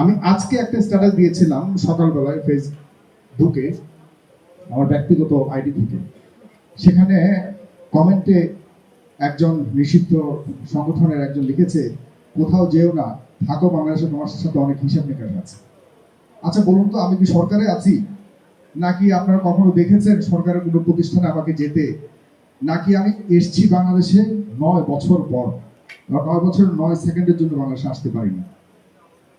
আমি আজকে একটা স্ট্যাটাস দিয়েছিলাম সকালবেলায় ফেসবুকে আমার ব্যক্তিগত আইডি থেকে। সেখানে কমেন্টে একজন নিষিদ্ধ সংগঠনের একজন লিখেছে, কোথাও যেও না, থাকো বাংলাদেশের তোমার সাথে অনেক হিসাব নিকাশ আছে। আচ্ছা বলুন তো, আমি কি সরকারে আছি? নাকি আপনারা কখনো দেখেছেন সরকারের কোনো প্রতিষ্ঠানে আমাকে যেতে? নাকি আমি এসছি বাংলাদেশে নয় বছর পর নয় বছর নয় সেকেন্ডের জন্য বাংলাদেশে আসতে পারিনি?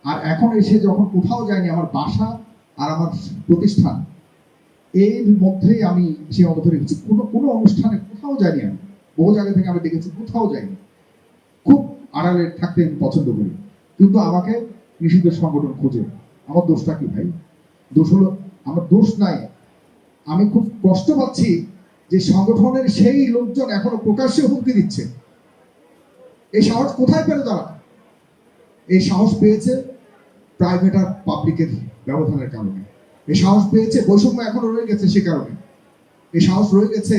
আর এখন এসে যখন কোথাও যায়নি আমার বাসা আর আমার প্রতিষ্ঠান, এর মধ্যেই আমি সীমাবদ্ধ রেখেছি কোনো কোনো অনুষ্ঠানে কোথাও যাইনি আমি। বহু জায়গা থেকে আমি দেখেছি, কোথাও যাইনি খুব আড়ালে থাকতে আমি পছন্দ করি। কিন্তু আমাকে নিষিদ্ধ সংগঠন খোঁজে। আমার দোষটা কি ভাই? দোষ হলো, আমার দোষ নাই। আমি খুব কষ্ট পাচ্ছি যে সংগঠনের সেই লোকজন এখনও প্রকাশ্যে হুমকি দিচ্ছে। এই সাহস কোথায় পেল তারা? এই সাহস পেয়েছে প্রাইভেট আর পাবলিকের ব্যবধানের কারণে। এই সাহস পেয়েছে, বৈষম্য এখনও রয়ে গেছে সে কারণে। এই সাহস রয়ে গেছে,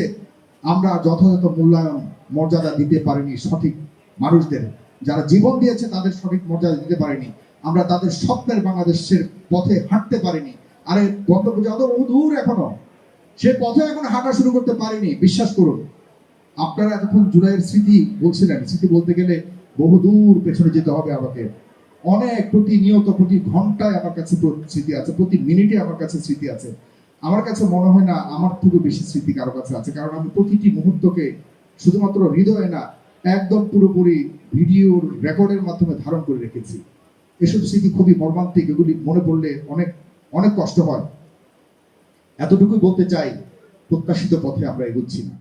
আমরা যথাযথ মূল্যায়ন, মর্যাদা দিতে পারিনি সঠিক মানুষদের। যারা জীবন দিয়েছে তাদের সঠিক মর্যাদা দিতে পারিনি। আমরা তাদের স্বপ্নের বাংলাদেশের পথে হাঁটতে পারিনি। আরে গন্তব্য যত দূর এখনও। সে পথে এখন হাঁটা শুরু করতে পারিনি, বিশ্বাস করুন। আপনারা এতক্ষণ জুলাইয়ের স্মৃতি বলছিলেন, স্মৃতি বলতে গেলে বহু দূর পেছনে যেতে হবে আমাকে। অনেক প্রতিনিয়ত প্রতি ঘন্টায় আমার কাছে স্মৃতি আছে, প্রতি মিনিটে আমার কাছে স্মৃতি আছে। আমার কাছে মনে হয় না আমার থেকে বেশি স্মৃতি কারও কাছে আছে, কারণ আমি প্রতিটি মুহূর্তকে শুধুমাত্র হৃদয়ে না, একদম পুরোপুরি ভিডিওর রেকর্ডের মাধ্যমে ধারণ করে রেখেছি। এসব স্মৃতি খুবই মর্মান্তিক, এগুলি মনে পড়লে অনেক অনেক কষ্ট হয়। এতটুকুই বলতে চাই, প্রত্যাশিত পথে আমরা এগুচ্ছি না।